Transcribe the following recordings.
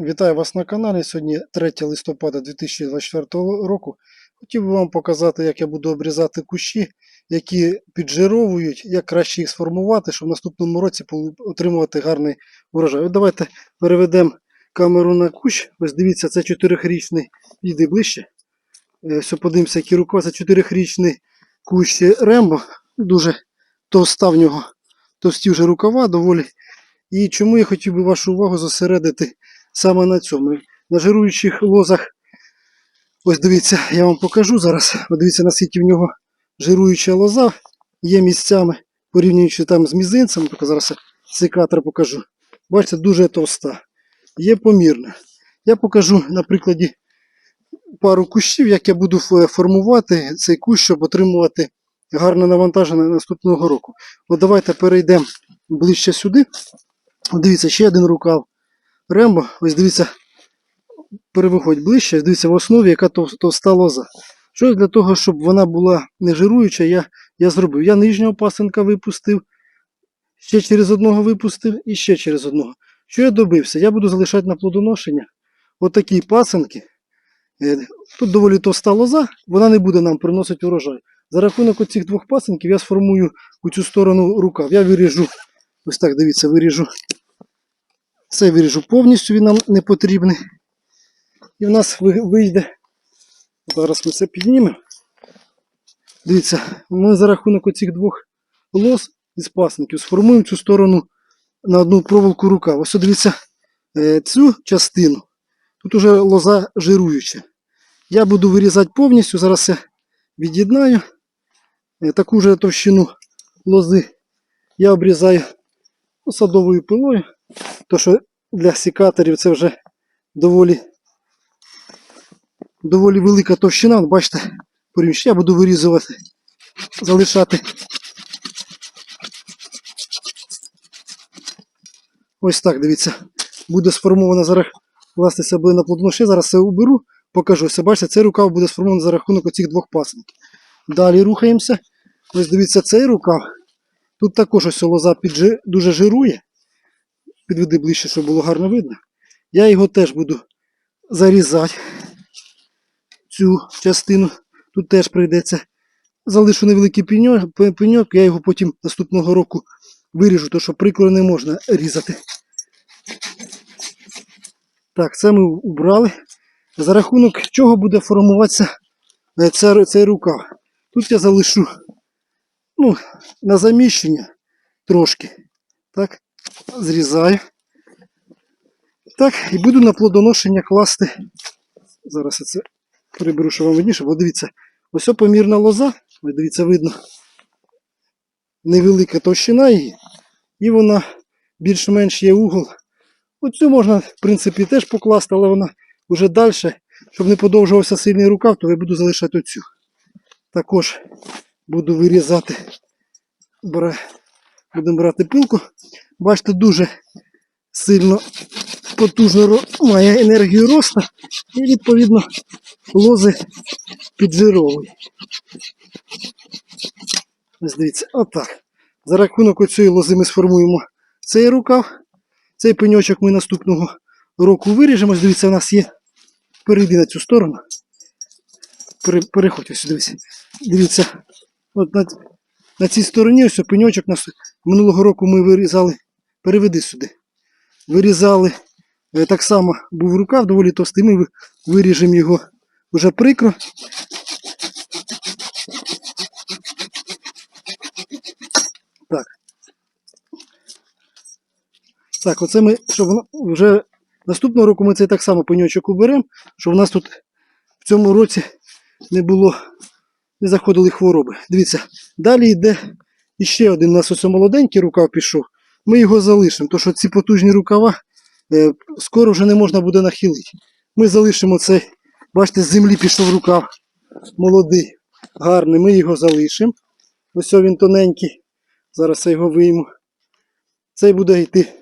Вітаю вас на каналі. Сьогодні 3 листопада 2024 року. Хотів би вам показати, як я буду обрізати кущі, які піджировують, як краще їх сформувати, щоб в наступному році отримувати гарний урожай. Давайте переведемо камеру на кущ. Ось дивіться, це 4-річний, йди ближче. Е, Все, подивимося, які рукава. Це 4-річний кущ Рембо. Дуже товста в нього, товсті вже рукава доволі. І чому я хотів би вашу увагу зосередити саме на цьому. На жируючих лозах, ось дивіться, я вам покажу зараз. Подивіться, наскільки в нього жируюча лоза є місцями, порівнюючи там з мізинцем, тільки зараз секатор покажу. Бачите, дуже товста. Є помірна. Я покажу на прикладі пару кущів, як я буду формувати цей кущ, щоб отримувати гарне навантаження наступного року. От давайте перейдемо ближче сюди. Дивіться, ще один рукав. Рембо, ось дивіться, перевиходь ближче, дивіться в основі, яка товста лоза. Що для того, щоб вона була не жируюча, я, я зробив. Я нижнього пасенка випустив, ще через одного випустив і ще через одного. Що я добився? Я буду залишати на плодоношення отакі пасенки. Е, Тут доволі товста лоза, вона не буде нам приносити урожай. За рахунок оцих двох пасенків я сформую у цю сторону рукав. Я виріжу, ось так, дивіться, виріжу це виріжу повністю, він нам не потрібний. І в нас вийде. Зараз ми це піднімемо. Дивіться, ми за рахунок оцих двох лоз із пасників сформуємо цю сторону на одну проволоку рука. Ось дивіться е, цю частину. Тут уже лоза жируюча. Я буду вирізати повністю, зараз це від'єднаю. Е, Таку же товщину лози я обрізаю садовою пилою. То, що для секаторів це вже доволі, доволі велика товщина. Бачите, порівняно, я буду вирізувати, залишати. Ось так, дивіться, буде сформована зараз, власне, це буде на плодоноші. Зараз це уберу, покажу. Ось, бачите, цей рукав буде сформований за рахунок оцих двох пасенків. Далі рухаємося. Ось дивіться, цей рукав. Тут також ось лоза піджи, дуже жирує підведи ближче, щоб було гарно видно. Я його теж буду зарізати. Цю частину. Тут теж прийдеться. Залишу невеликий пеньок, я його потім наступного року виріжу, тому що прикро не можна різати. Так, це ми убрали. За рахунок чого буде формуватися е, ця- цей рукав. Тут я залишу ну, на заміщення трошки. Так, зрізаю. Так, і буду на плодоношення класти. Зараз я це приберу, щоб вам видніше, бо дивіться, ось помірна лоза, дивіться, видно, невелика товщина її, і вона більш-менш є угол. Оцю можна, в принципі, теж покласти, але вона вже далі, щоб не подовжувався сильний рукав, то я буду залишати оцю. Також буду вирізати, будемо брати пилку. Бачите, дуже сильно потужно має енергію росту і відповідно лози піджировує. Ось дивіться, отак. За рахунок оцієї лози ми сформуємо цей рукав. Цей пеньочок ми наступного року виріжемо. Ось Дивіться, у нас є. Перейди на цю сторону. Пере- Переходь ось сюди. Дивіться, от на, на цій стороні ось пеньочок минулого року ми вирізали. Переведи сюди. Вирізали. Е, Так само був рукав доволі товстий. Ми виріжемо його вже прикро. Так. Так, оце ми, щоб вже наступного року ми цей так само пеньочок уберемо, щоб у нас тут в цьому році не було, не заходили хвороби. Дивіться, далі йде іще один у нас ось молоденький рукав пішов. Ми його залишимо, тому що ці потужні рукава е, скоро вже не можна буде нахилити. Ми залишимо цей, бачите, з землі пішов рукав молодий, гарний, ми його залишимо. Ось він тоненький. Зараз я його вийму. Цей буде йти.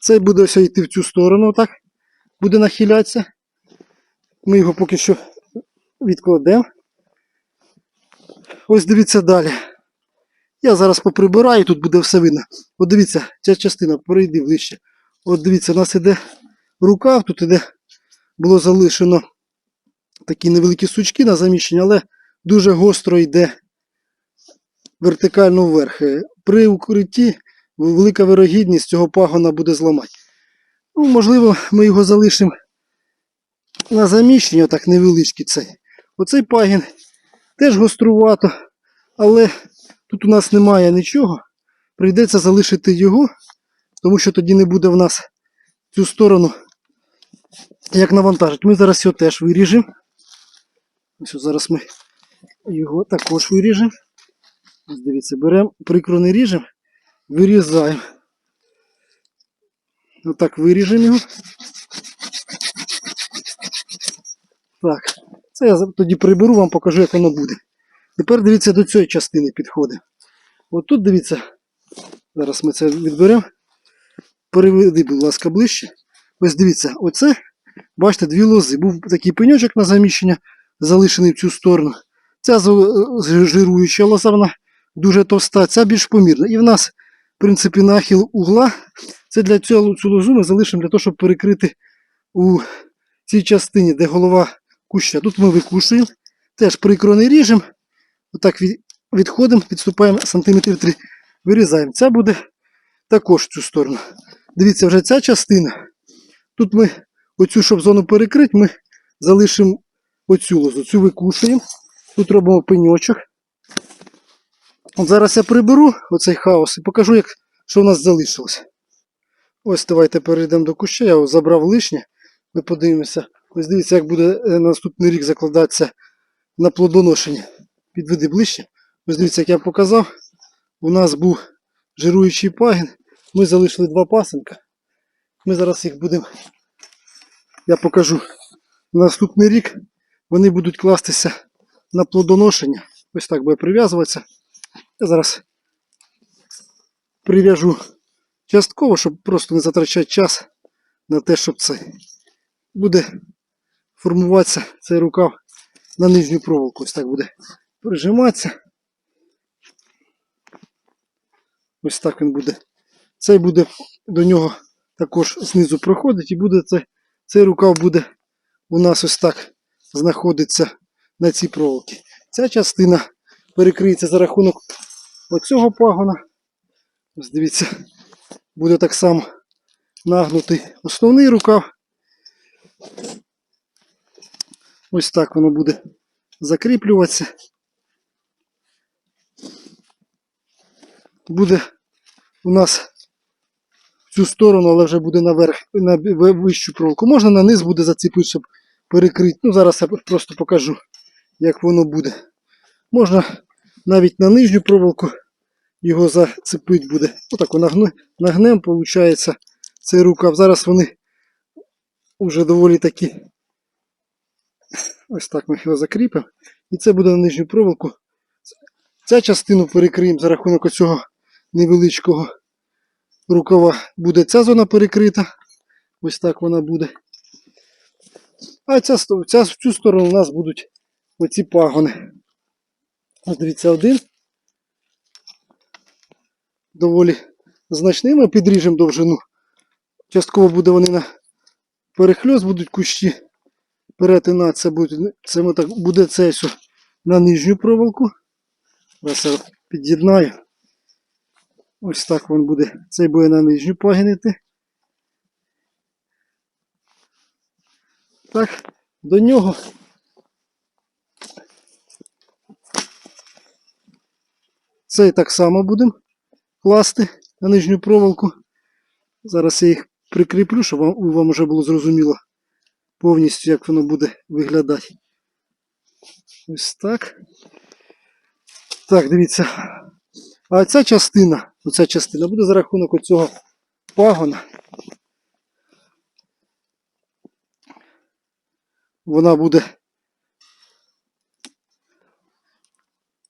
Цей буде ось йти в цю сторону, так. Буде нахилятися. Ми його поки що відкладемо. Ось дивіться далі. Я зараз поприбираю, тут буде все видно. От дивіться, ця частина, перейди ближче. От дивіться, у нас іде рукав, тут іде, було залишено такі невеликі сучки на заміщення, але дуже гостро йде вертикально вверх. Е, При укритті велика вирогідність цього пагона буде зламати. Ну, можливо, ми його залишимо на заміщення, отак невеличкий цей. Оцей пагін теж гострувато, але тут у нас немає нічого. Прийдеться залишити його, тому що тоді не буде в нас цю сторону як навантажити. Ми зараз його теж виріжемо. Ось зараз ми його також виріжемо. Ось дивіться, беремо, прикро не ріжемо, вирізаємо. Отак виріжемо його. Так, це я тоді приберу, вам покажу, як воно буде. Тепер дивіться до цієї частини підходить. От тут дивіться, зараз ми це відберемо. Переведи, будь ласка, ближче. Ось дивіться, оце, бачите, дві лози. Був такий пеньочок на заміщення, залишений в цю сторону. Ця жируюча лоза, вона дуже товста, ця більш помірна. І в нас, в принципі, нахил угла. Це для цього цю лозу ми залишимо для того, щоб перекрити у цій частині, де голова куща. Тут ми викушуємо, теж прикро не ріжемо. Отак відходимо, відступаємо сантиметрів 3, вирізаємо. Ця буде також в цю сторону. Дивіться, вже ця частина. Тут ми оцю, щоб зону перекрити, ми залишимо оцю лозу. Цю викушуємо. Тут робимо пеньочок. От зараз я приберу оцей хаос і покажу, як, що в нас залишилось. Ось давайте перейдемо до куща. Я забрав лишнє. Ми подивимося. Ось дивіться, як буде е, наступний рік закладатися на плодоношення. Підведи ближче. Ось дивіться, як я показав. У нас був жируючий пагін. Ми залишили два пасенка. Ми зараз їх будемо. Я покажу. На наступний рік вони будуть кластися на плодоношення. Ось так буде прив'язуватися. Я зараз прив'яжу частково, щоб просто не затрачати час на те, щоб це буде формуватися цей рукав на нижню проволоку. Ось так буде прижиматися. Ось так він буде. Цей буде до нього також знизу проходить і буде це, цей рукав буде у нас ось так знаходиться на цій проволоці. Ця частина перекриється за рахунок оцього пагона. Ось дивіться, буде так само нагнутий основний рукав. Ось так воно буде закріплюватися. Буде у нас в цю сторону, але вже буде наверх, на вищу проволоку. Можна на низ буде зацепити, щоб перекрити. Ну, зараз я просто покажу, як воно буде. Можна навіть на нижню проволоку його зацепити буде. Отак нагне, нагнем, виходить, цей рукав. Зараз вони вже доволі такі. Ось так ми його закріпимо. І це буде на нижню проволоку. Ця частину перекриємо за рахунок оцього невеличкого рукава. Буде ця зона перекрита. Ось так вона буде. А ця, ця, в цю сторону у нас будуть оці пагони. Ось дивіться, один. Доволі значний. Ми підріжемо довжину. Частково буде вони на перехльост будуть кущі перетинатися. Буде, це ми так, буде це на нижню проволоку. Зараз я під'єднаю. Ось так він буде. Цей буде на нижню пагінити. Так, до нього. Цей так само будемо класти на нижню проволоку. Зараз я їх прикріплю, щоб вам, вам вже було зрозуміло повністю, як воно буде виглядати. Ось так. Так, дивіться. А ця частина, оця частина буде за рахунок оцього пагона. Вона буде.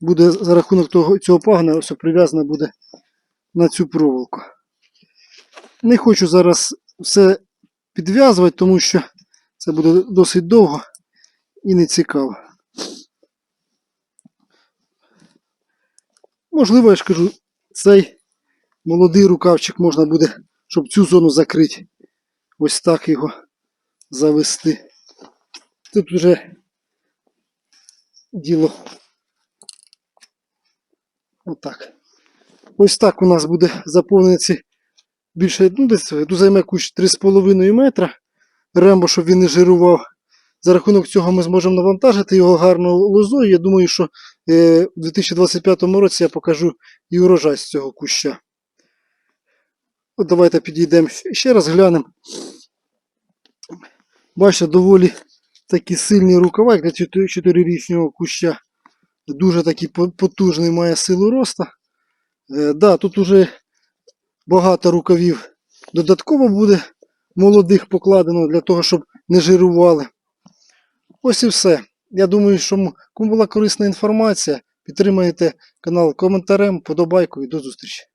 Буде за рахунок того, цього пагона ось прив'язана буде на цю проволоку. Не хочу зараз все підв'язувати, тому що це буде досить довго і не цікаво. Можливо, я ж кажу, цей молодий рукавчик можна буде, щоб цю зону закрити. Ось так його завести. Тут вже діло. Отак. Ось так у нас буде заповнені більше, ну десь займе кущ 3,5 метра. Рембо, щоб він не жирував. За рахунок цього ми зможемо навантажити його гарною лозою. Я думаю, що е, у 2025 році я покажу і урожай з цього куща. От давайте підійдемо ще раз глянемо. Бачите, доволі такі сильні рукава, як для 4-річного куща. Дуже такий потужний має силу роста. Е, да, тут уже багато рукавів додатково буде молодих покладено для того, щоб не жирували. Ось і все. Я думаю, що кому була корисна інформація, підтримайте канал коментарем, подобайкою і до зустрічі.